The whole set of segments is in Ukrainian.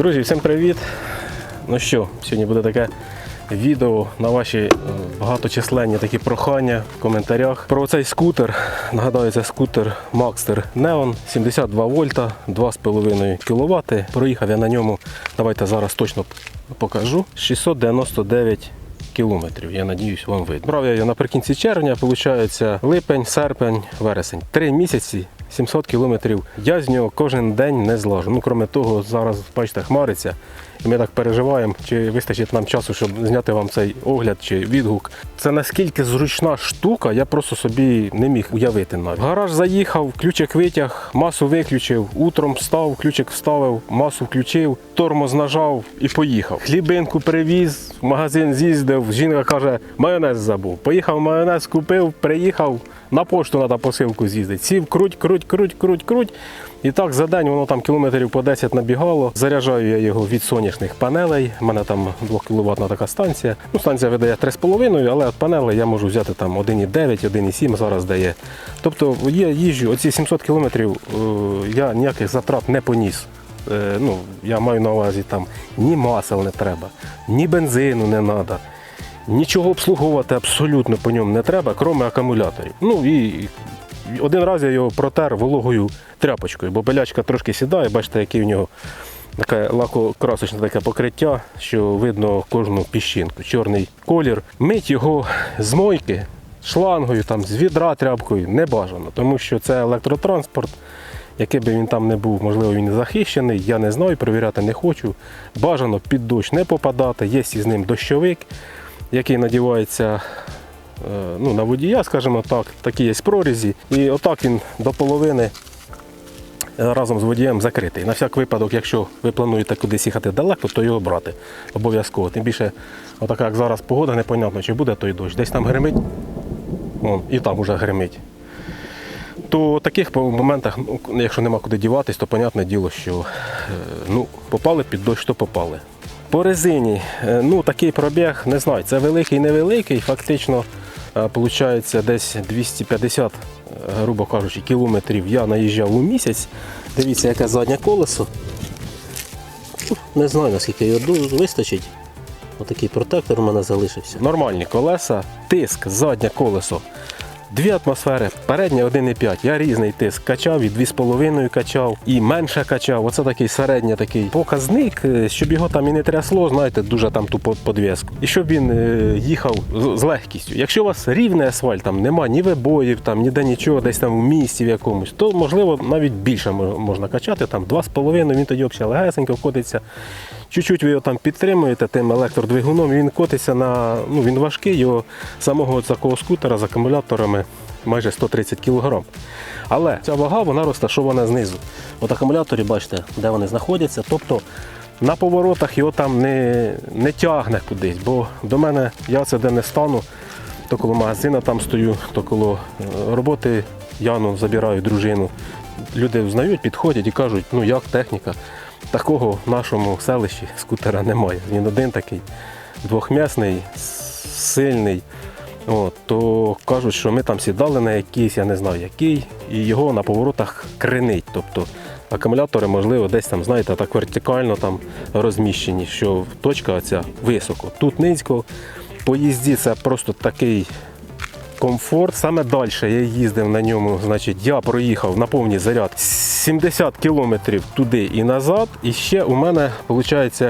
Друзі, всім привіт! Ну що, сьогодні буде таке відео на ваші е, багаточисленні такі прохання в коментарях про цей скутер. Нагадаю, це скутер Maxter Neon 72 вольта, 2,5 кВт. Проїхав я на ньому, давайте зараз точно покажу. 699 кілометрів, я надіюсь, вам видно. Брав я його наприкінці червня, виходить липень, серпень, вересень. Три місяці. 700 кілометрів. Я з нього кожен день не злажу. Ну, крім того, зараз, бачите, хмариться. І ми так переживаємо, чи вистачить нам часу, щоб зняти вам цей огляд чи відгук. Це наскільки зручна штука, я просто собі не міг уявити навіть. В гараж заїхав, ключик витяг, масу виключив, утром встав, ключик вставив, масу включив, тормоз нажав і поїхав. Хлібинку привіз, в магазин з'їздив. Жінка каже, майонез забув. Поїхав майонез, купив, приїхав. На пошту треба посилку з'їздити. Сів, круть, круть, круть, круть, круть. І так за день воно там кілометрів по 10 набігало. Заряджаю я його від сонячних панелей. У мене там 2 кВт така станція. Ну, станція видає 3,5, але від панелей я можу взяти там 1,9, 1,7 зараз дає. Тобто є їжджу, оці 700 кілометрів е, я ніяких затрат не поніс. Е, ну, я маю на увазі там ні масел не треба, ні бензину не треба. Нічого обслуговувати абсолютно по ньому не треба, крім акумуляторів. Ну і один раз я його протер вологою тряпочкою, бо белячка трошки сідає, бачите, який в нього таке лакокрасочне таке покриття, що видно кожну піщинку. Чорний колір. Мить його з мойки, шлангою, там, з відра тряпкою не бажано, тому що це електротранспорт. Який би він там не був, можливо, він захищений, я не знаю, перевіряти не хочу. Бажано під дощ не попадати, є із ним дощовик який надівається ну, на водія, скажімо так, такі є прорізі. І отак він до половини е, разом з водієм закритий. На всяк випадок, якщо ви плануєте кудись їхати далеко, то його брати обов'язково. Тим більше, отака як зараз погода, непонятно, чи буде той дощ. Десь там гримить, Вон, і там уже гримить. То в таких моментах, ну, якщо нема куди діватись, то понятне діло, що е, ну, попали під дощ, то попали. По резині, е, ну такий пробіг, не знаю, це великий, невеликий, фактично, виходить, десь 250, е, грубо кажучи, кілометрів я наїжджав у місяць. Дивіться, яке заднє колесо. Не знаю, наскільки його вистачить. Отакий протектор у мене залишився. Нормальні колеса, тиск, заднє колесо. Дві атмосфери, передня 1,5. Я різний тиск качав, і 2,5 качав, і менше качав. Оце такий середній такий показник, е, щоб його там і не трясло, знаєте, дуже там ту под- подвіску. І щоб він е, їхав з, легкістю. Якщо у вас рівний асфальт, там нема ні вибоїв, там ніде нічого, десь там в місті в якомусь, то можливо навіть більше можна качати. Там 2,5 він тоді взагалі легесенько котиться. Чуть-чуть ви його там підтримуєте тим електродвигуном, він котиться на. Ну він важкий, його самого такого скутера з акумуляторами майже 130 кг. Але ця вага вона розташована знизу. От акумулятори, бачите, де вони знаходяться. Тобто на поворотах його там не, не тягне кудись, бо до мене я це де не стану, то коло магазина там стою, то коло е, роботи Яну забираю дружину. Люди взнають, підходять і кажуть, ну як техніка. Такого в нашому селищі скутера немає. Він один такий двохмісний, сильний. От, то кажуть, що ми там сідали на якийсь, я не знаю який, і його на поворотах кренить. Тобто акумулятори, можливо, десь там, знаєте, так вертикально там розміщені, що точка ця високо. Тут низько. По їзді це просто такий комфорт. Саме далі я їздив на ньому, значить, я проїхав на повній заряд 70 кілометрів туди і назад. І ще у мене, виходить,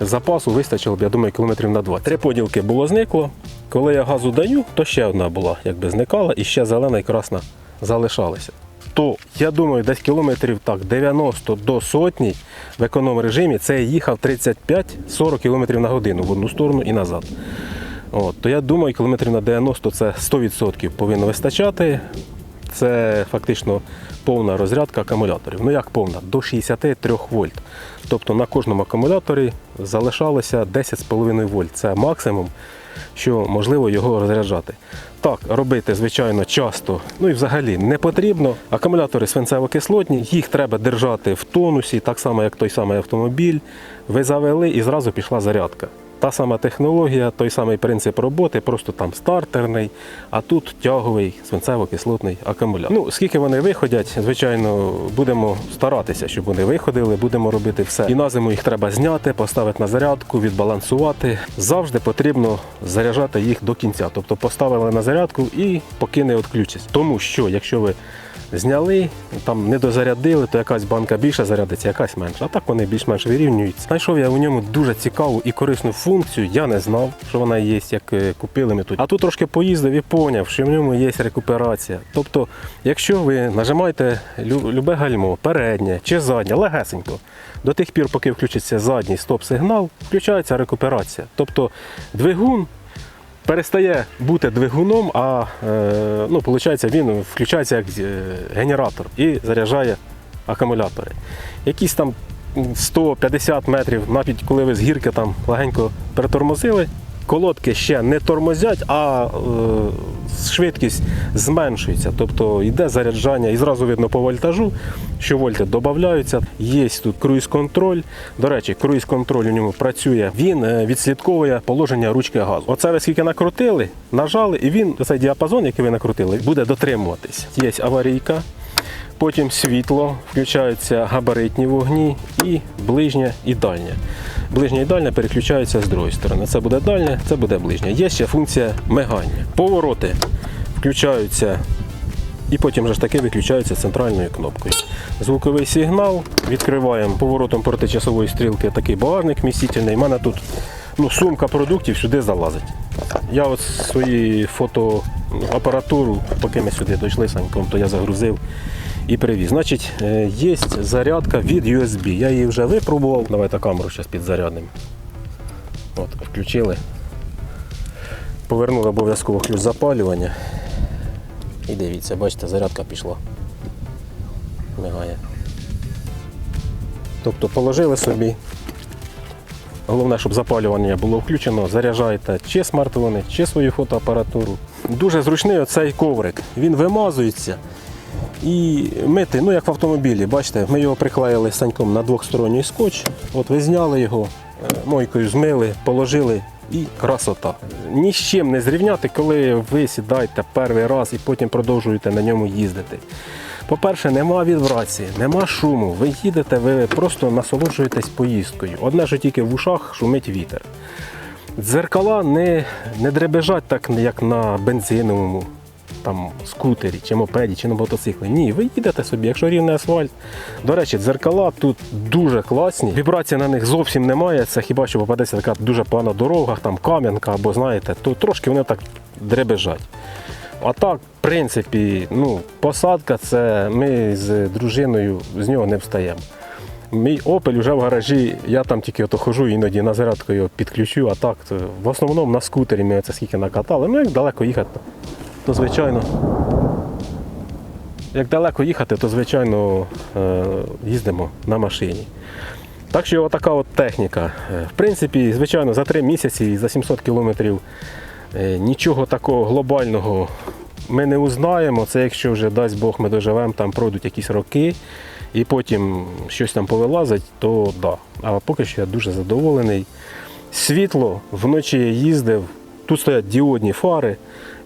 запасу вистачило б, я думаю, кілометрів на 20. Три поділки було зникло. Коли я газу даю, то ще одна була, якби зникала, і ще зелена і красна залишалися. То я думаю, десь кілометрів так 90 до сотні в економ режимі це я їхав 35-40 км на годину в одну сторону і назад. От, то я думаю, кілометрів на 90 це 100% повинно вистачати. Це фактично повна розрядка акумуляторів. Ну як повна? До 63 вольт. Тобто на кожному акумуляторі залишалося 10,5 вольт. Це максимум, що можливо його розряджати. Так, робити, звичайно, часто, ну і взагалі не потрібно. Акумулятори свинцево-кислотні, їх треба держати в тонусі, так само, як той самий автомобіль. Ви завели і зразу пішла зарядка. Та сама технологія, той самий принцип роботи, просто там стартерний, а тут тяговий свинцево-кислотний акумулятор. Ну, скільки вони виходять, звичайно, будемо старатися, щоб вони виходили, будемо робити все. І на зиму їх треба зняти, поставити на зарядку, відбалансувати. Завжди потрібно заряджати їх до кінця. Тобто поставили на зарядку і поки не відключиться. Тому що, якщо ви Зняли, там не дозарядили, то якась банка більше зарядиться, якась менша. А так вони більш-менш вирівнюються. Знайшов я у ньому дуже цікаву і корисну функцію. Я не знав, що вона є, як е, купили ми тут. А тут трошки поїздив і поняв, що в ньому є рекуперація. Тобто, якщо ви нажимаєте любе гальмо, переднє чи заднє, легесенько, до тих пір, поки включиться задній стоп-сигнал, включається рекуперація. Тобто двигун перестає бути двигуном, а е, ну, виходить, він включається як е, генератор і заряджає акумулятори. Якісь там 150 метрів, навіть коли ви з гірки там легенько перетормозили, колодки ще не тормозять, а е, швидкість зменшується. Тобто йде заряджання і зразу видно по вольтажу, що вольти додаються. Є тут круїз-контроль. До речі, круїз-контроль у ньому працює. Він е, відслідковує положення ручки газу. Оце ви скільки накрутили, нажали, і він цей діапазон, який ви накрутили, буде дотримуватись. Є аварійка. Потім світло, включаються габаритні вогні і ближнє і дальнє. Ближнє і дальнє переключаються з другої сторони. Це буде дальнє, це буде ближнє. Є ще функція мигання. Повороти включаються і потім же ж таки виключаються центральною кнопкою. Звуковий сигнал, відкриваємо поворотом проти часової стрілки такий багажник вмістительний. У мене тут ну, сумка продуктів сюди залазить. Я от свої фотоапаратуру, поки ми сюди дійшли саньком, то я загрузив і привіз. Значить, е, є зарядка від USB. Я її вже випробував. Давайте камеру зараз підзаряднемо. От, включили. Повернули обов'язково ключ запалювання. І дивіться, бачите, зарядка пішла. Мигає. Тобто положили собі. Головне, щоб запалювання було включено, заряджаєте чи смартфони, чи свою фотоапаратуру. Дуже зручний оцей коврик. Він вимазується і мити, ну як в автомобілі, бачите, ми його приклеїли саньком на двохсторонній скотч. От ви зняли його, е, мойкою змили, положили і красота. Ні з чим не зрівняти, коли ви сідаєте перший раз і потім продовжуєте на ньому їздити. По-перше, нема вібрації, нема шуму. Ви їдете, ви просто насолоджуєтесь поїздкою. Одне, що тільки в ушах шумить вітер. Дзеркала не, не дребежать так, як на бензиновому там, скутері, чи мопеді, чи на мотоциклі. Ні, ви їдете собі, якщо рівний асфальт. До речі, дзеркала тут дуже класні. Вібрації на них зовсім немає. Це хіба що попадеться така дуже погана дорога, там кам'янка або знаєте, то трошки вони так дребежать. А так, в принципі, ну, посадка це ми з дружиною з нього не встаємо. Мій Opel вже в гаражі, я там тільки ото хожу, іноді на зарядку його підключу, а так то в основному на скутері ми це скільки накатали. Ну як далеко їхати, то звичайно. Як далеко їхати, то звичайно е, їздимо на машині. Так що така от техніка. Е, В принципі, звичайно, за 3 місяці і за 700 кілометрів е, нічого такого глобального ми не узнаємо. Це якщо вже дасть Бог ми доживемо, там пройдуть якісь роки і потім щось там повилазить, то да. А поки що я дуже задоволений. Світло, вночі я їздив, тут стоять діодні фари,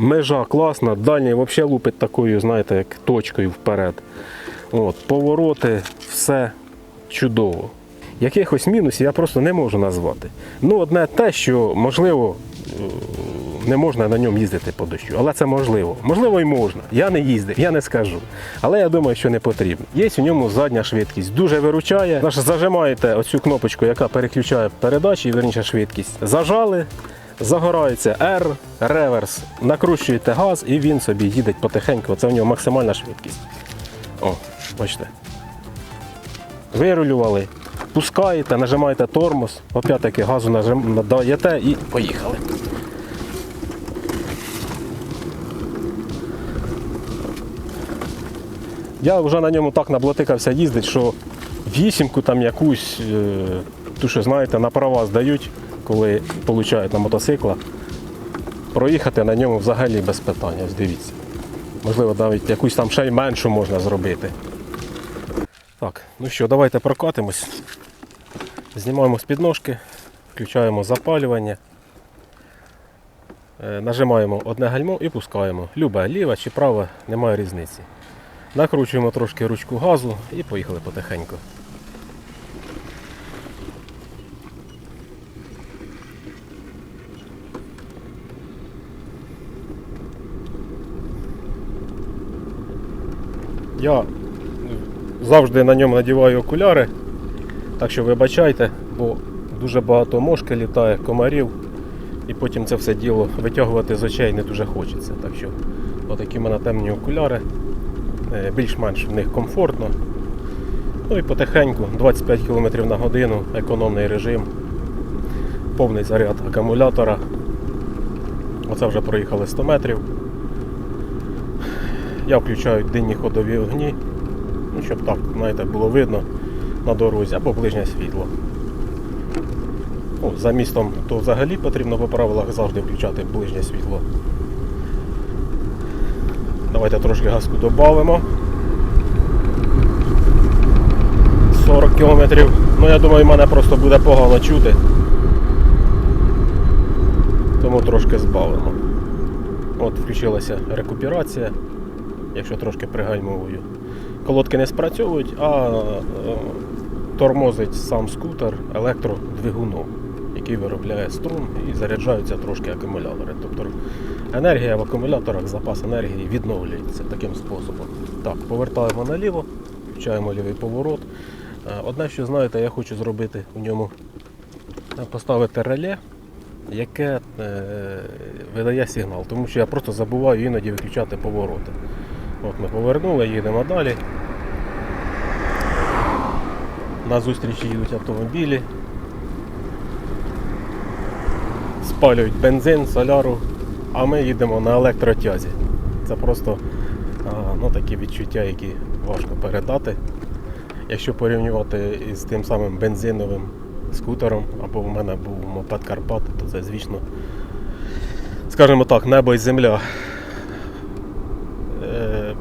межа класна, дальній взагалі лупить такою, знаєте, як точкою вперед. От, повороти, все чудово. Якихось мінусів я просто не можу назвати. Ну, одне те, що можливо не можна на ньому їздити по дощу, але це можливо. Можливо, і можна. Я не їздив, я не скажу. Але я думаю, що не потрібно. Є у ньому задня швидкість, дуже виручає. Зажимаєте оцю кнопочку, яка переключає передачі, верніше швидкість. Зажали, загорається R, реверс, накручуєте газ і він собі їде потихеньку. Це в нього максимальна швидкість. О, бачите. Вирулювали, пускаєте, нажимаєте тормоз, опять-таки газу нажим... даєте і поїхали. Я вже на ньому так наблотикався їздить, що вісімку там якусь, е, ту, що знаєте, на права здають, коли получають на мотоцикла. Проїхати на ньому взагалі без питання, ось дивіться. Можливо, навіть якусь там ще й меншу можна зробити. Так, ну що, давайте прокатимось. Знімаємо з підножки, включаємо запалювання. Е, Нажимаємо одне гальмо і пускаємо. Любе, ліве чи праве, немає різниці. Накручуємо трошки ручку газу і поїхали потихеньку. Я завжди на ньому надіваю окуляри, так що вибачайте, бо дуже багато мошки літає, комарів, і потім це все діло витягувати з очей не дуже хочеться. Так що отакі в мене темні окуляри, е, більш-менш в них комфортно. Ну і потихеньку, 25 км на годину, економний режим, повний заряд акумулятора. Оце вже проїхали 100 метрів. Я включаю денні ходові огні, ну, щоб так, знаєте, було видно на дорозі або ближнє світло. О, за містом то взагалі потрібно по правилах завжди включати ближнє світло. Давайте трошки газку додамо. 40 кілометрів. Ну я думаю, мене просто буде погано чути. Тому трошки збавимо. От включилася рекуперація, якщо трошки пригальмовую. Колодки не спрацьовують, а е, тормозить сам скутер електродвигуном, який виробляє струм і заряджаються трошки акумулятори. Тобто енергія в акумуляторах, запас енергії відновлюється таким способом. Так, повертаємо наліво, включаємо лівий поворот. Е, Одне, що знаєте, я хочу зробити в ньому е, поставити реле, яке видає сигнал, тому що я просто забуваю іноді виключати повороти. От ми повернули, їдемо далі. На зустрічі їдуть автомобілі. Спалюють бензин, соляру, а ми їдемо на електротязі. Це просто ну, такі відчуття, які важко передати. Якщо порівнювати із тим самим бензиновим скутером, або в мене був мопед Карпат, то це звісно, скажімо так, небо і земля. Е,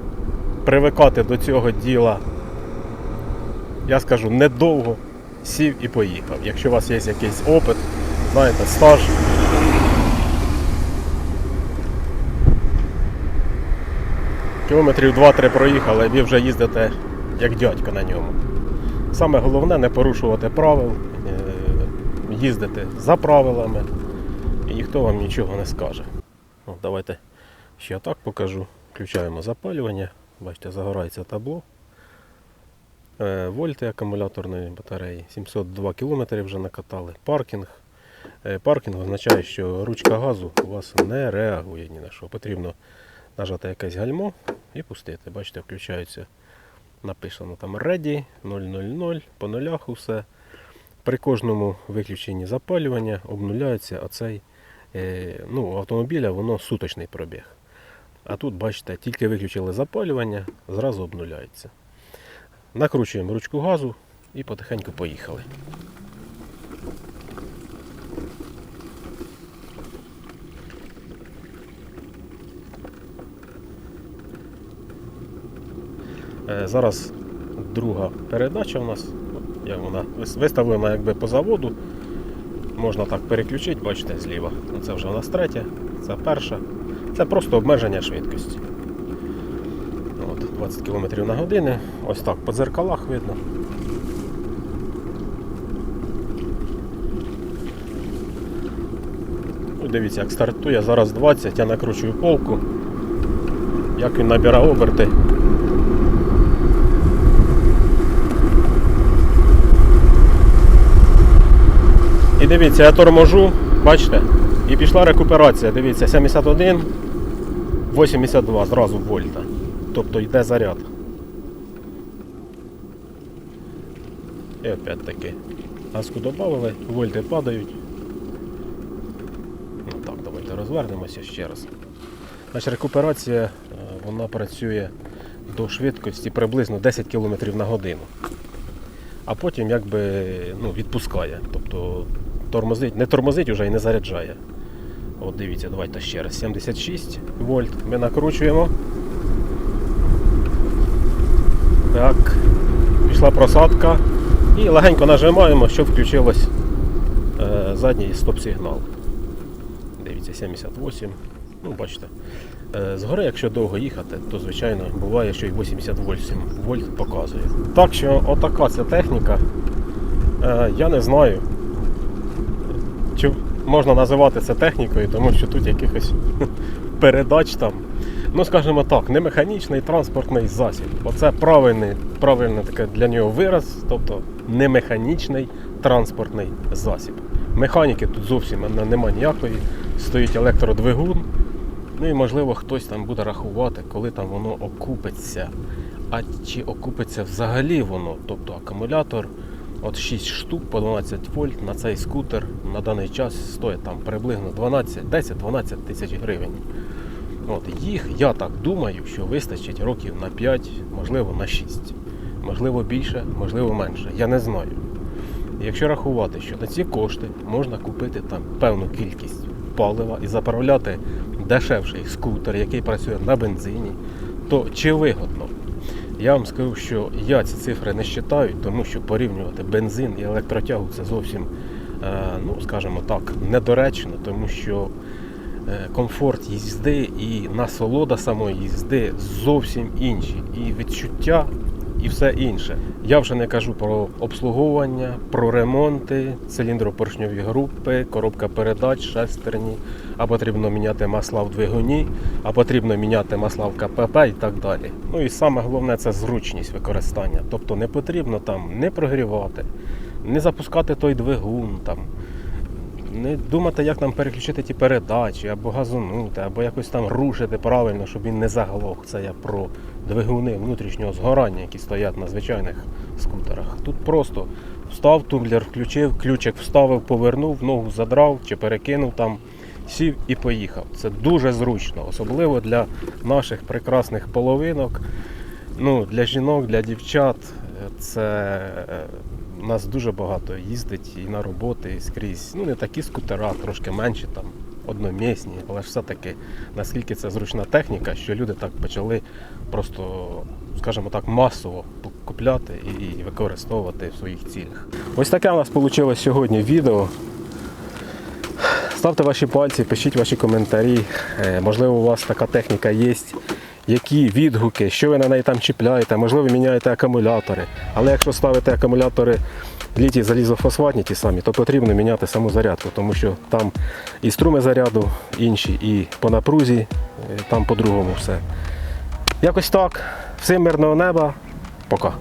привикати до цього діла, я скажу, недовго сів і поїхав. Якщо у вас є якийсь опит, знаєте, стаж. Кілометрів 2-3 проїхали, ви вже їздите як дядько на ньому. Саме головне не порушувати правил, е, їздити за правилами, і ніхто вам нічого не скаже. От, давайте ще так покажу. Включаємо запалювання. Бачите, загорається табло. Е, Вольти акумуляторної батареї. 702 км вже накатали. Паркінг. Е, Паркінг означає, що ручка газу у вас не реагує ні на що. Потрібно нажати якесь гальмо і пустити. Бачите, включається. Написано там Ready 000, по нулях усе. При кожному виключенні запалювання обнуляється оцей е, ну, автомобіля воно суточний пробіг. А тут, бачите, тільки виключили запалювання, зразу обнуляється. Накручуємо ручку газу і потихеньку поїхали. Е, Зараз друга передача у нас. Як вона виставлена якби по заводу. Можна так переключити, бачите, зліва. Це вже у нас третя, це перша. Це просто обмеження швидкості. От, 20 км на годину. Ось так по дзеркалах видно. Ну, Дивіться, як стартує, зараз 20, я накручую полку. Як він набирає оберти. І дивіться, я торможу, бачите, і пішла рекуперація. Дивіться, 71, 82 зразу вольта. Тобто йде заряд. І опять таки. Газку додали, вольти падають. Ну так, давайте розвернемося ще раз. Значить, рекуперація е, вона працює до швидкості приблизно 10 км на годину. А потім якби ну, відпускає. Тобто тормозить, не тормозить вже і не заряджає. От дивіться, давайте ще раз. 76 вольт. Ми накручуємо. Так. Пішла просадка. І легенько нажимаємо, щоб включилось е, задній стоп-сигнал. Дивіться, 78. Ну, бачите. Е, Згори, якщо довго їхати, то звичайно буває, що і 88 вольт показує. Так що отака ця техніка. Е, Я не знаю, можна називати це технікою, тому що тут якихось передач там. Ну, скажімо так, не механічний транспортний засіб. Оце правильний, правильний таке для нього вираз, тобто не механічний транспортний засіб. Механіки тут зовсім не- нема ніякої, стоїть електродвигун. Ну і можливо хтось там буде рахувати, коли там воно окупиться. А чи окупиться взагалі воно? Тобто акумулятор от 6 штук по 12 вольт на цей скутер на даний час стоїть там приблизно 12, 10-12 тисяч гривень. От їх, я так думаю, що вистачить років на 5, можливо на 6. Можливо більше, можливо менше. Я не знаю. Якщо рахувати, що на ці кошти можна купити там певну кількість палива і заправляти дешевший скутер, який працює на бензині, то чи вигодно? Я вам скажу, що я ці цифри не вважаю, тому що порівнювати бензин і електротягу це зовсім, е, ну скажімо так, недоречно, тому що е, комфорт їзди і насолода самої їзди зовсім інші. І відчуття, і все інше. Я вже не кажу про обслуговування, про ремонти, циліндропоршньові групи, коробка передач, шестерні, а потрібно міняти масла в двигуні, а потрібно міняти масла в КПП і так далі. Ну і саме головне це зручність використання. Тобто не потрібно там не прогрівати, не запускати той двигун там. Не думати, як нам переключити ті передачі, або газонути, або якось там рушити правильно, щоб він не заглох. Це я про двигуни внутрішнього згорання, які стоять на звичайних скутерах. Тут просто встав, тумблер включив, ключик вставив, повернув, ногу задрав чи перекинув там, сів і поїхав. Це дуже зручно, особливо для наших прекрасних половинок. Ну, для жінок, для дівчат е, це е, нас дуже багато їздить і на роботи, і скрізь. Ну, не такі скутера, трошки менші, там, одномісні, але ж все-таки наскільки це зручна техніка, що люди так почали просто, скажімо так, масово купляти і використовувати в своїх цілях. Ось таке у нас вийшло сьогодні відео. Ставте ваші пальці, пишіть ваші коментарі. Е, Можливо, у вас така техніка є. Які відгуки, що ви на неї там чіпляєте, можливо, міняєте акумулятори. Але якщо ставите акумулятори літій залізофосфатні ті самі, то потрібно міняти саму зарядку, тому що там і струми заряду інші, і по напрузі, е, там по-другому все. Якось так. Всім мирного неба. Пока.